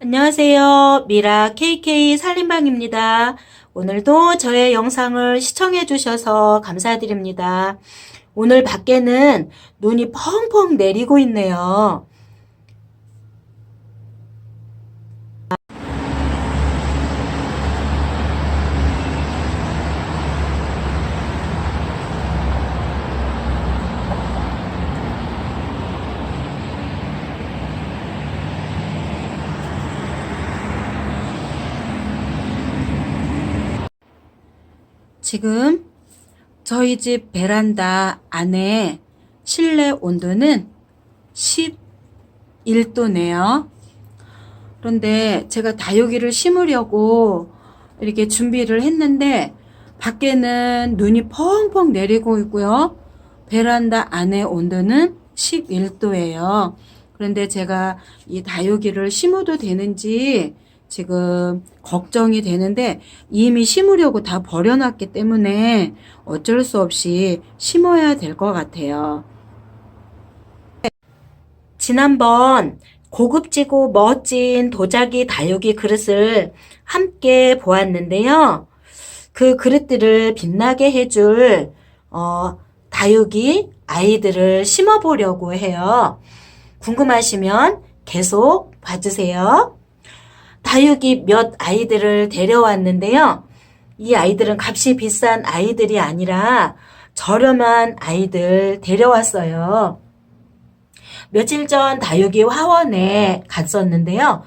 안녕하세요. 미라 KK 살림방입니다. 오늘도 저의 영상을 시청해 주셔서 감사드립니다. 오늘 밖에는 눈이 펑펑 내리고 있네요. 지금 저희 집 베란다 안에 실내 온도는 11도네요. 그런데 제가 다육이를 심으려고 이렇게 준비를 했는데 밖에는 눈이 펑펑 내리고 있고요. 베란다 안의 온도는 11도예요. 그런데 제가 이 다육이를 심어도 되는지 지금 걱정이 되는데 이미 심으려고 다 버려놨기 때문에 어쩔 수 없이 심어야 될 것 같아요. 지난번 고급지고 멋진 도자기 다육이 그릇을 함께 보았는데요. 그 그릇들을 빛나게 해줄 어, 다육이 아이들을 심어보려고 해요. 궁금하시면 계속 봐주세요. 다육이 몇 아이들을 데려왔는데요. 이 아이들은 값이 비싼 아이들이 아니라 저렴한 아이들 데려왔어요. 며칠 전 다육이 화원에 갔었는데요.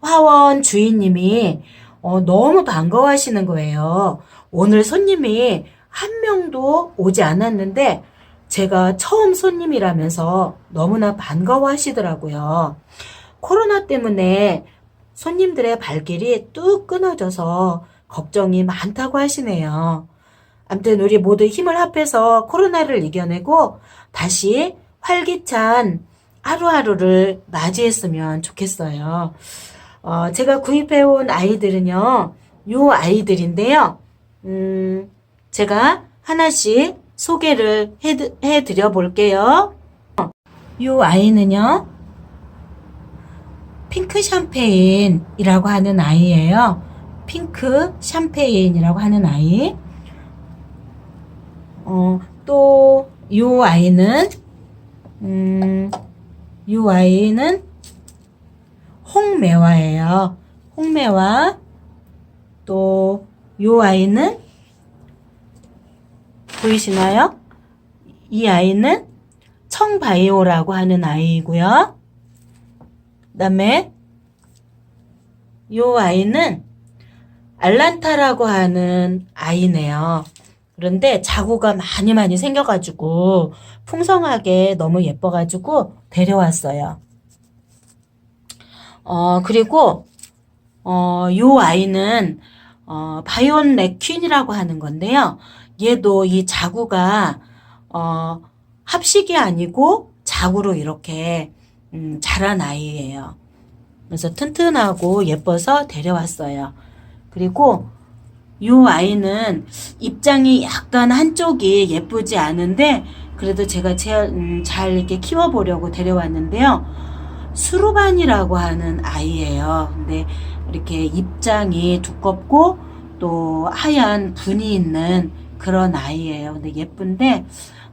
화원 주인님이 어, 너무 반가워하시는 거예요. 오늘 손님이 한 명도 오지 않았는데 제가 처음 손님이라면서 너무나 반가워하시더라고요. 코로나 때문에 손님들의 발길이 뚝 끊어져서 걱정이 많다고 하시네요. 아무튼 우리 모두 힘을 합해서 코로나를 이겨내고 다시 활기찬 하루하루를 맞이했으면 좋겠어요. 어, 제가 구입해온 아이들은요, 요 아이들인데요. 음, 제가 하나씩 소개를 해, 해드려 볼게요. 요 아이는요, 핑크 샴페인이라고 하는 아이예요. 핑크 샴페인이라고 하는 아이. 어, 또, 요 아이는, 음, 요 아이는 홍매화예요. 홍매화. 또, 요 아이는, 보이시나요? 이 아이는 청바이오라고 하는 아이이고요. 그다음에 요 아이는 알란타라고 하는 아이네요. 그런데 자구가 많이 많이 생겨가지고 풍성하게 너무 예뻐가지고 데려왔어요. 어, 그리고, 어, 요 아이는, 어, 바이온 레퀸이라고 하는 건데요. 얘도 이 자구가, 어, 합식이 아니고 자구로 이렇게 음, 자란 아이예요. 그래서 튼튼하고 예뻐서 데려왔어요. 그리고 이 아이는 입장이 약간 한쪽이 예쁘지 않은데 그래도 제가 제일, 음, 잘 이렇게 키워보려고 데려왔는데요. 수루반이라고 하는 아이예요. 근데 이렇게 입장이 두껍고 또 하얀 분이 있는 그런 아이예요. 근데 예쁜데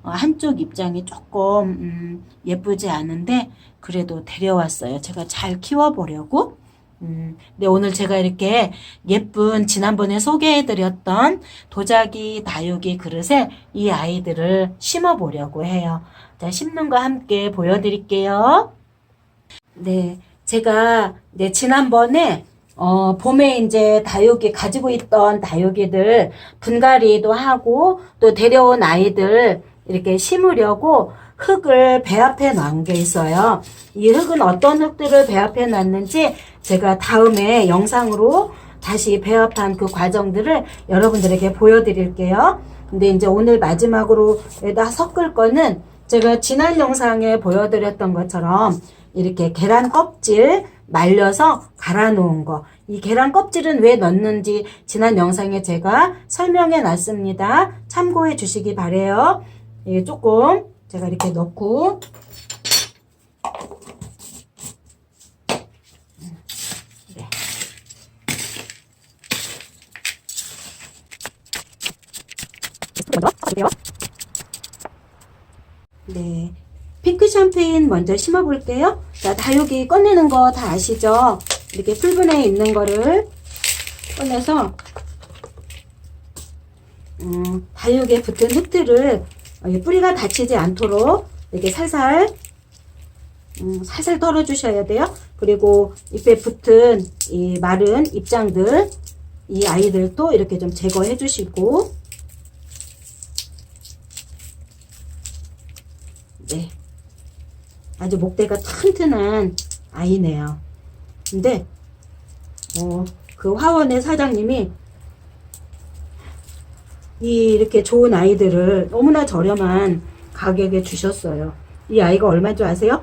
어, 한쪽 입장이 조금 음, 예쁘지 않은데 그래도 데려왔어요. 제가 잘 키워보려고. 음, 근데 오늘 제가 이렇게 예쁜 지난번에 소개해드렸던 도자기 다육이 그릇에 이 아이들을 심어보려고 해요. 자, 심는 거 함께 보여드릴게요. 네, 제가 네, 지난번에 어, 봄에 이제 다육이 가지고 있던 다육이들 분갈이도 하고 또 데려온 아이들 이렇게 심으려고 흙을 배합해 놓은 게 있어요. 이 흙은 어떤 흙들을 배합해 놨는지 제가 다음에 영상으로 다시 배합한 그 과정들을 여러분들에게 보여드릴게요. 근데 이제 오늘 마지막으로 여기다 섞을 거는 제가 지난 영상에 보여드렸던 것처럼 이렇게 계란 껍질 말려서 갈아 놓은 거. 이 계란 껍질은 왜 넣는지 지난 영상에 제가 설명해 놨습니다. 참고해 주시기 바래요. 이게 조금 제가 이렇게 넣고 네. 핑크 샴페인 먼저 심어볼게요. 자, 다육이 꺼내는 거 다 아시죠? 이렇게 풀분에 있는 거를 꺼내서, 음, 다육에 붙은 흙들을 뿌리가 다치지 않도록 이렇게 살살, 음, 살살 털어주셔야 돼요. 그리고 잎에 붙은 이 마른 잎장들, 이 아이들도 이렇게 좀 제거해 주시고, 네. 아주 목대가 튼튼한 아이네요. 근데, 어, 그 화원의 사장님이 이 이렇게 좋은 아이들을 너무나 저렴한 가격에 주셨어요. 이 아이가 얼마인 줄 아세요?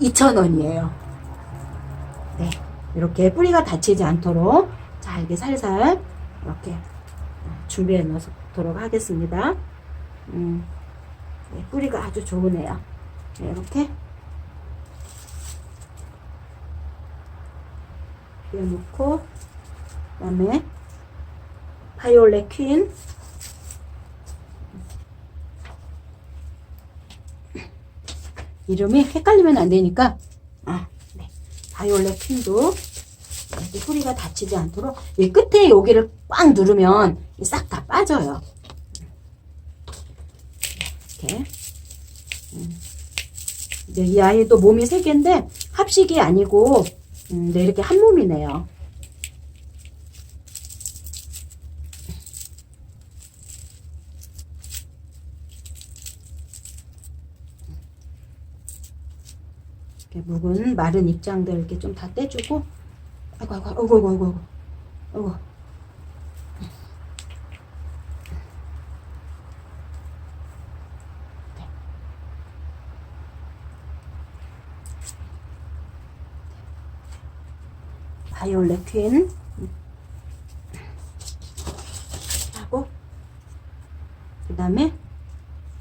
2,000원이에요. 네. 이렇게 뿌리가 다치지 않도록 자, 이렇게 살살 이렇게 준비해 놓도록 하겠습니다. 음. 네, 뿌리가 아주 좋으네요. 네, 이렇게 넣고 그 다음에 바이올렛 퀸 이름이 헷갈리면 안 되니까 아, 네. 바이올렛 퀸도 이렇게 뿌리가 다치지 않도록 이 끝에 여기를 꽉 누르면 싹 다 빠져요. 이렇게. 음. 네, 이 아이도 몸이 세 개인데 합식이 아니고 음, 네, 이렇게 한 몸이네요. 이렇게 묵은 마른 입장들 이렇게 좀 다 떼주고 아이고 아이고 아이고 아이고 아이고 아이고 바이올렛 퀸 하고 그 다음에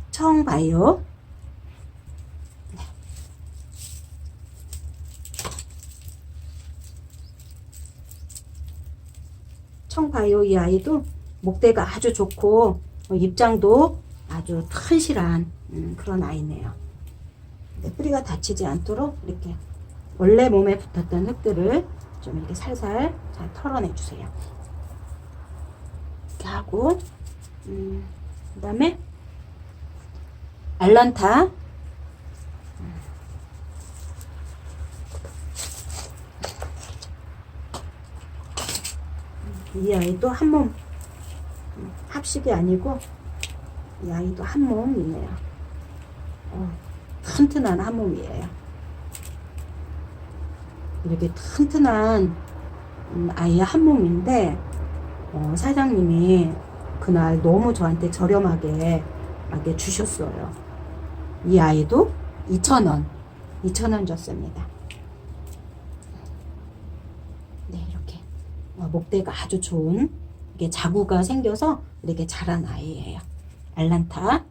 청바이오 청바이오 이 아이도 목대가 아주 좋고 어, 입장도 아주 튼실한 음, 그런 아이네요. 네, 뿌리가 다치지 않도록 이렇게 원래 몸에 붙었던 흙들을 좀 이렇게 살살 잘 털어내 주세요. 이렇게 하고 음, 그 다음에 알란타 이 아이도 한 몸 합식이 아니고 이 아이도 한 몸이네요. 어, 튼튼한 한 몸이에요. 이렇게 튼튼한 음, 아이 한 몸인데 어, 사장님이 그날 너무 저한테 저렴하게 하게 주셨어요. 이 아이도 2,000원, 2,000원 줬습니다. 네, 이렇게 어, 목대가 아주 좋은 이게 자구가 생겨서 이렇게 자란 아이예요. 알란타.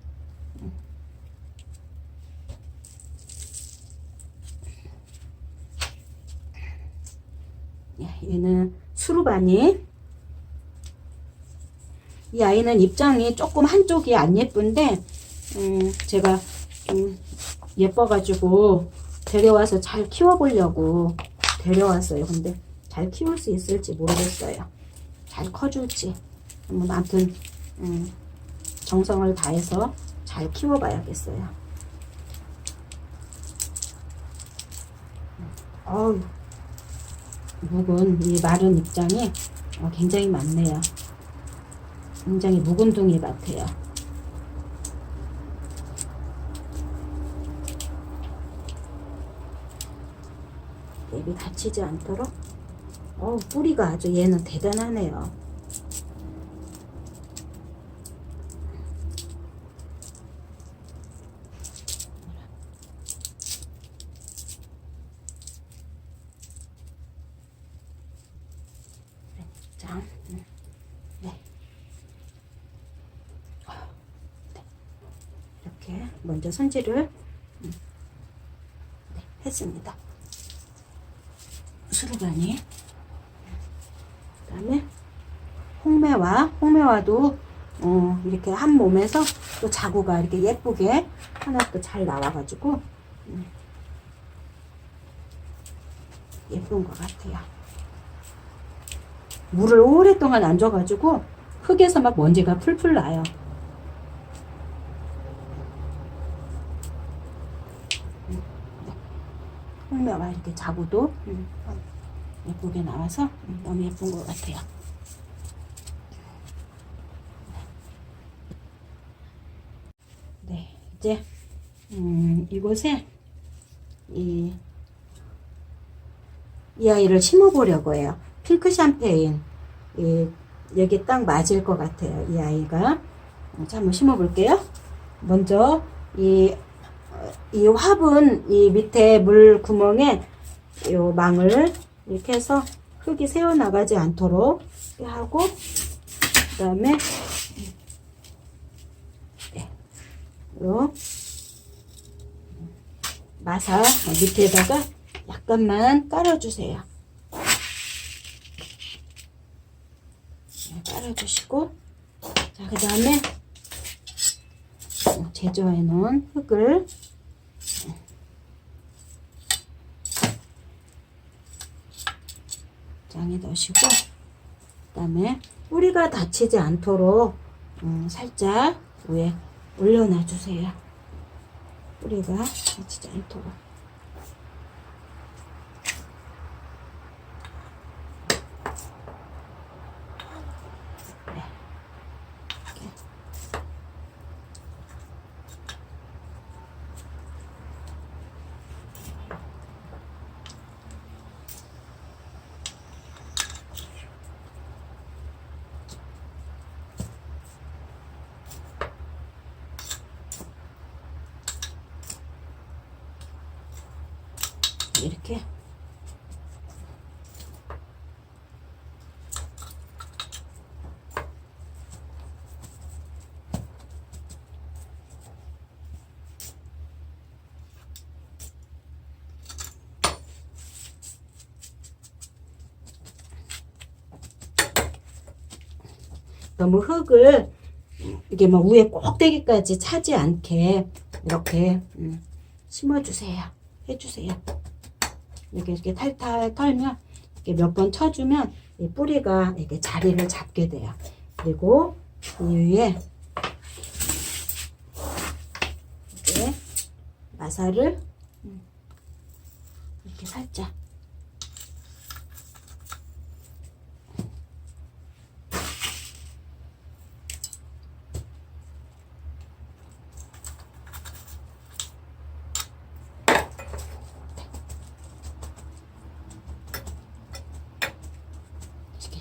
얘는 수루바니. 이 아이는 입장이 조금 한쪽이 안 예쁜데, 음, 제가 좀 예뻐가지고 데려와서 잘 키워보려고 데려왔어요. 근데 잘 키울 수 있을지 모르겠어요. 잘 커줄지. 뭐, 아무튼, 음, 정성을 다해서 잘 키워봐야겠어요. 어우, 묵은 이 마른 입장이 어, 굉장히 많네요. 굉장히 묵은 둥이 같아요. 잎이 다치지 않도록 어 뿌리가 아주 얘는 대단하네요. 자, 음, 네. 네. 이렇게 먼저 손질을 음, 네, 했습니다. 수루바니 그다음에 홍매화 홍매화도 어, 이렇게 한 몸에서 또 자구가 이렇게 예쁘게 하나 또 잘 나와가지고 음, 예쁜 것 같아요. 물을 오랫동안 안 줘가지고 흙에서 막 먼지가 풀풀 나요. 음, 네. 흙매와 이렇게 자구도 음, 예쁘게 나와서 음, 너무 예쁜 것 같아요. 네, 이제 음, 이곳에 이, 이 아이를 심어보려고 해요. 핑크 샴페인 이, 여기 딱 맞을 것 같아요. 이 아이가 어, 자 한번 심어볼게요. 먼저 이, 어, 이 화분 이 밑에 물 구멍에 요 망을 이렇게 해서 흙이 새어 나가지 않도록 하고 그 다음에 요 마사 밑에다가 약간만 깔아주세요. 네, 깔아주시고 자 그 다음에 제조해 놓은 흙을 장에 넣으시고 그 다음에 뿌리가 다치지 않도록 음, 살짝 위에 올려놔 주세요. 뿌리가 다치지 않도록. 이렇게 너무 흙을 이게 막 위에 꼭대기까지 차지 않게 이렇게 음, 심어주세요. 해주세요. 이렇게 이렇게 탈탈 털면 이렇게 몇 번 쳐주면 이 뿌리가 이렇게 자리를 잡게 돼요. 그리고 이 위에 이렇게 마사를 음, 이렇게 살짝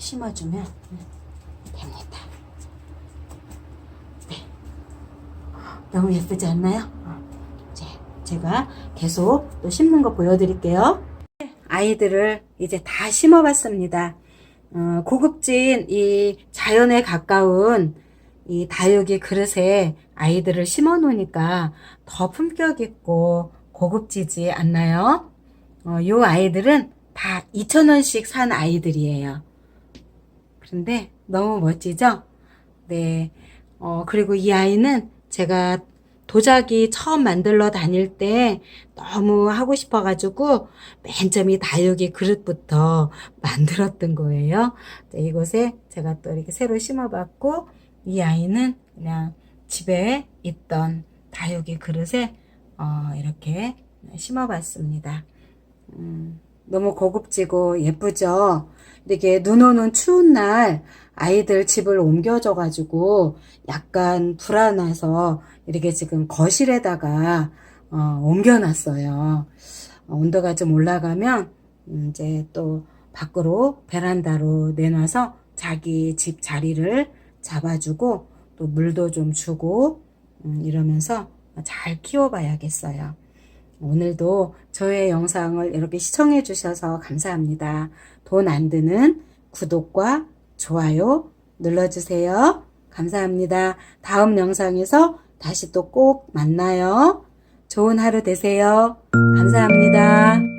심어주면 음, 됩니다. 네. 너무 예쁘지 않나요? 어, 이제 제가 계속 또 심는 거 보여드릴게요. 아이들을 이제 다 심어봤습니다. 어, 고급진 이 자연에 가까운 이 다육이 그릇에 아이들을 심어 놓으니까 더 품격 있고 고급지지 않나요? 어, 요 아이들은 다 2,000원씩 산 아이들이에요. 그런데 너무 멋지죠? 네. 어, 그리고 이 아이는 제가 도자기 처음 만들러 다닐 때 너무 하고 싶어가지고 맨 처음에 다육이 그릇부터 만들었던 거예요. 네, 이곳에 제가 또 이렇게 새로 심어봤고, 이 아이는 그냥 집에 있던 다육이 그릇에 어, 이렇게 심어봤습니다. 음, 너무 고급지고 예쁘죠? 이게 눈 오는 추운 날 아이들 집을 옮겨줘가지고 약간 불안해서 이렇게 지금 거실에다가 어, 옮겨놨어요. 어, 온도가 좀 올라가면 음, 이제 또 밖으로 베란다로 내놔서 자기 집 자리를 잡아주고 또 물도 좀 주고 음, 이러면서 잘 키워봐야겠어요. 오늘도 저의 영상을 이렇게 시청해 주셔서 감사합니다. 돈 안 드는 구독과 좋아요 눌러주세요. 감사합니다. 다음 영상에서 다시 또 꼭 만나요. 좋은 하루 되세요. 감사합니다.